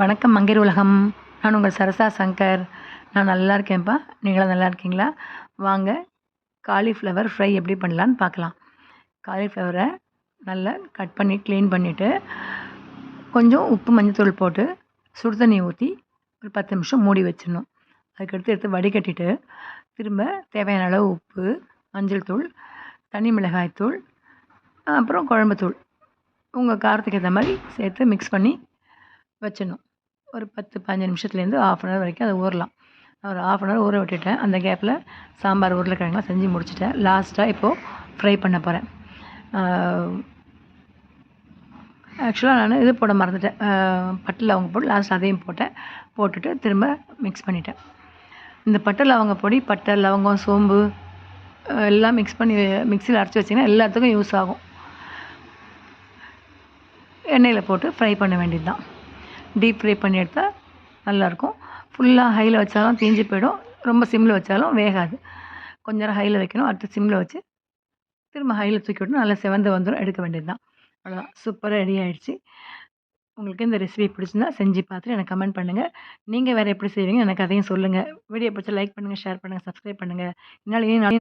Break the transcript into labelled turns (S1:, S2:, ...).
S1: வணக்கம் மங்கையர் உலகம். நான் உங்கள் சரசா சங்கர். நான் நல்லா இருக்கேன்ப்பா. நீங்களும் நல்லா இருக்கீங்களா? வாங்க காலிஃப்ளவர் ஃப்ரை எப்படி பண்ணலான்னு பார்க்கலாம். காலிஃப்ளவரை நல்லா கட் பண்ணி க்ளீன் பண்ணிவிட்டு கொஞ்சம் உப்பு மஞ்சத்தூள் போட்டு சுடு தண்ணி ஊற்றி ஒரு பத்து நிமிஷம் மூடி வச்சிடணும். அதுக்கடுத்து எடுத்து வடிகட்டிட்டு திரும்ப தேவையான அளவு உப்பு மஞ்சள் தூள் தனி மிளகாய் தூள் அப்புறம் குழம்புத்தூள் உங்கள் காரத்துக்கு ஏற்ற மாதிரி சேர்த்து மிக்ஸ் பண்ணி வச்சிடணும். ஒரு பத்து பதினஞ்சு நிமிஷத்துலேருந்து ஆஃப் அன் ஹவர் வரைக்கும் அதை ஊறலாம். நான் ஒரு ஆஃப் அன் ஹவர் ஊற விட்டுட்டேன். அந்த கேப்பில் சாம்பார் உருளைக்கிழங்குலாம் செஞ்சு முடிச்சிட்டேன். லாஸ்ட்டாக இப்போது ஃப்ரை பண்ண போகிறேன் ஆக்சுவலாக நான் இது போட மறந்துட்டேன். பட்டை லவங்க போட்டு லாஸ்ட் அதையும் போட்டேன். போட்டுட்டு திரும்ப மிக்ஸ் பண்ணிட்டேன். இந்த பட்டை லவங்க பொடி பட்டை லவங்கம் சோம்பு எல்லாம் மிக்ஸ் பண்ணி மிக்சியில் அரைச்சி வச்சிங்கன்னா எல்லாத்துக்கும் யூஸ் ஆகும். எண்ணெயில் போட்டு ஃப்ரை பண்ண வேண்டியது தான் டீப் ஃப்ரை பண்ணி எடுத்தால் நல்லாயிருக்கும் ஃபுல்லாக ஹையில் வச்சாலும் தீஞ்சு போயிடும். ரொம்ப சிம்மில் வச்சாலும் வேகாது. கொஞ்ச நேரம் ஹையில் வைக்கணும். அடுத்து சிம்மில் வச்சு திரும்ப ஹையில் தூக்கி விட்டு நல்லா செவந்து வந்துடும் எடுக்க வேண்டியது தான் அவ்வளோதான் சூப்பராக ரெடி ஆகிடுச்சு உங்களுக்கு இந்த ரெசிபி பிடிச்சிருந்தா செஞ்சு பார்த்துட்டு எனக்கு கமெண்ட் பண்ணுங்கள் நீங்கள் வேறு எப்படி செய்வீங்க எனக்கு அதையும் சொல்லுங்கள் வீடியோ பிடிச்சா லைக் பண்ணுங்கள் ஷேர் பண்ணுங்கள் சப்ஸ்கிரைப் பண்ணுங்கள் என்னால் ஏன்